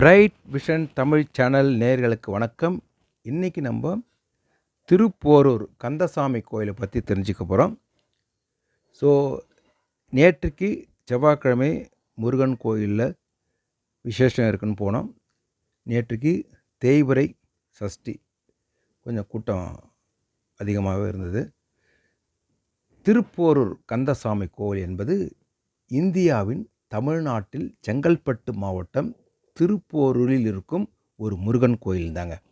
Bright vision Tamil channel நேர்களுக்கு வணக்கம். இன்றைக்கி நம்ம திருப்போரூர் கந்தசாமி கோயிலை பற்றி தெரிஞ்சுக்க போகிறோம் ஸோ நேற்றுக்கு செவ்வாய்க்கிழமை முருகன் கோயிலில் விசேஷம் இருக்குன்னு போனோம். நேற்றுக்கு தேய்பிரை சஷ்டி கொஞ்சம் கூட்டம் அதிகமாகவே இருந்தது. திருப்போரூர் கந்தசாமி கோவில் என்பது இந்தியாவின் தமிழ்நாட்டில் செங்கல்பட்டு மாவட்டம் திருப்போரூரில் இருக்கும் ஒரு முருகன் கோயில் தாங்க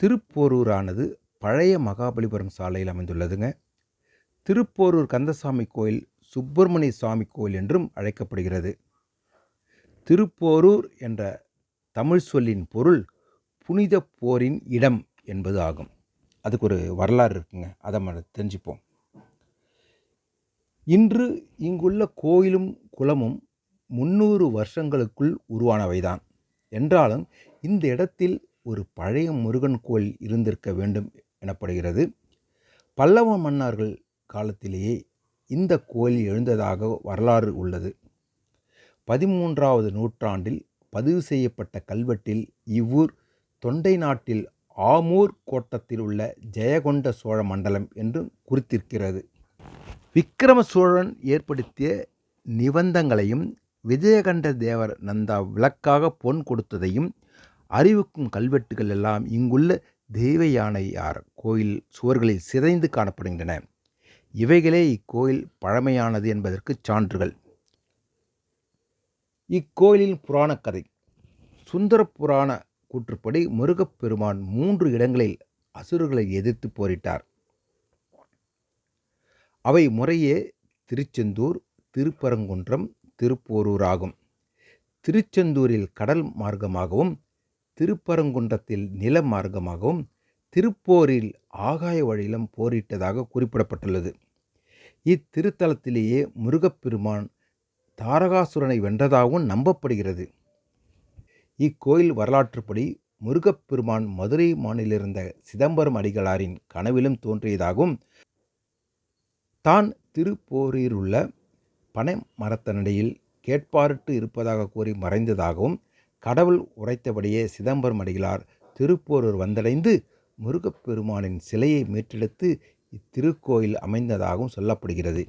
திருப்போரூரானது பழைய மகாபலிபுரம் சாலையில் அமைந்துள்ளதுங்க. திருப்போரூர் கந்தசாமி கோயில் சுப்பிரமணிய சுவாமி கோயில் என்றும் அழைக்கப்படுகிறது. திருப்போரூர் என்ற தமிழ் சொல்லின் பொருள் புனித போரின் இடம் என்பது ஆகும். அதுக்கு ஒரு வரலாறு இருக்குங்க. அதை நம்ம தெரிஞ்சுப்போம். இன்று இங்குள்ள கோயிலும் குளமும் முந்நூறு வருஷங்களுக்குள் உருவானவைதான். என்றாலும் இந்த இடத்தில் ஒரு பழைய முருகன் கோயில் இருந்திருக்க வேண்டும் எனப்படுகிறது. பல்லவ மன்னர்கள் காலத்திலேயே இந்த கோயில் எழுந்ததாக வரலாறு உள்ளது. பதிமூன்றாவது நூற்றாண்டில் பதிவு செய்யப்பட்ட கல்வெட்டில் இவ்வூர் தொண்டை நாட்டில் ஆமூர் கோட்டத்தில் உள்ள ஜெயகொண்ட சோழ மண்டலம் என்று குறித்திருக்கிறது. விக்கிரம சோழன் ஏற்படுத்திய நிபந்தங்களையும் விஜயகண்ட தேவர் நந்தா விளக்காக பொன் கொடுத்ததையும் அறிவிக்கும் கல்வெட்டுகள் எல்லாம் இங்குள்ள தெய்வ யானையார் கோயில் சுவர்களில் சிதைந்து காணப்படுகின்றன. இவைகளே இக்கோயில் பழமையானது என்பதற்கு சான்றுகள். இக்கோயிலின் புராணக் கதை. சுந்தர புராண கூற்றுப்படி முருகப்பெருமான் மூன்று இடங்களில் அசுரர்களை எதிர்த்து போரிட்டார். அவை முறையே திருச்செந்தூர் திருப்பரங்குன்றம் திருப்போரூர் ஆகும் திருச்செந்தூரில் கடல் மார்க்கமாகவும் திருப்பரங்குன்றத்தில் நில மார்க்கமாகவும் திருப்போரில் ஆகாய வழியிலும் போரிட்டதாக குறிப்பிடப்பட்டுள்ளது. இத்திருத்தலத்திலேயே முருகப்பெருமான் தாரகாசுரனை வென்றதாகவும் நம்பப்படுகிறது. இக்கோயில் வரலாற்றுப்படி முருகப்பெருமான் மதுரை மாநிலிருந்த சிதம்பரம் அடிகளாரின் கனவிலும் தோன்றியதாகவும் தான் திருப்போரிலுள்ள பனை மரத்தனடியில் கேட்பாரிட்டு இருப்பதாக கூறி மறைந்ததாகவும் கடவுள் உரைத்தபடியே சிதம்பரம் அடிகளார் திருப்போரூர் வந்தடைந்து முருகப்பெருமானின் சிலையை மீட்டெடுத்து இத்திருக்கோயில் அமைந்ததாகவும் சொல்லப்படுகிறது.